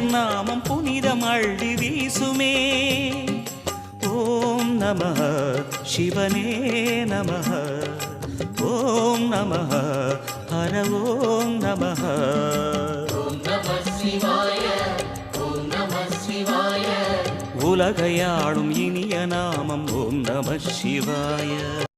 உந்தன் நாமம் புனிதம் அள்ளி வீசுமே. ஓம் நம சிவனே நம. ஓம் நம ஹர ஓம் நம. உலகையாளும் இனிய நாமம் ஓம் நம சிவாய.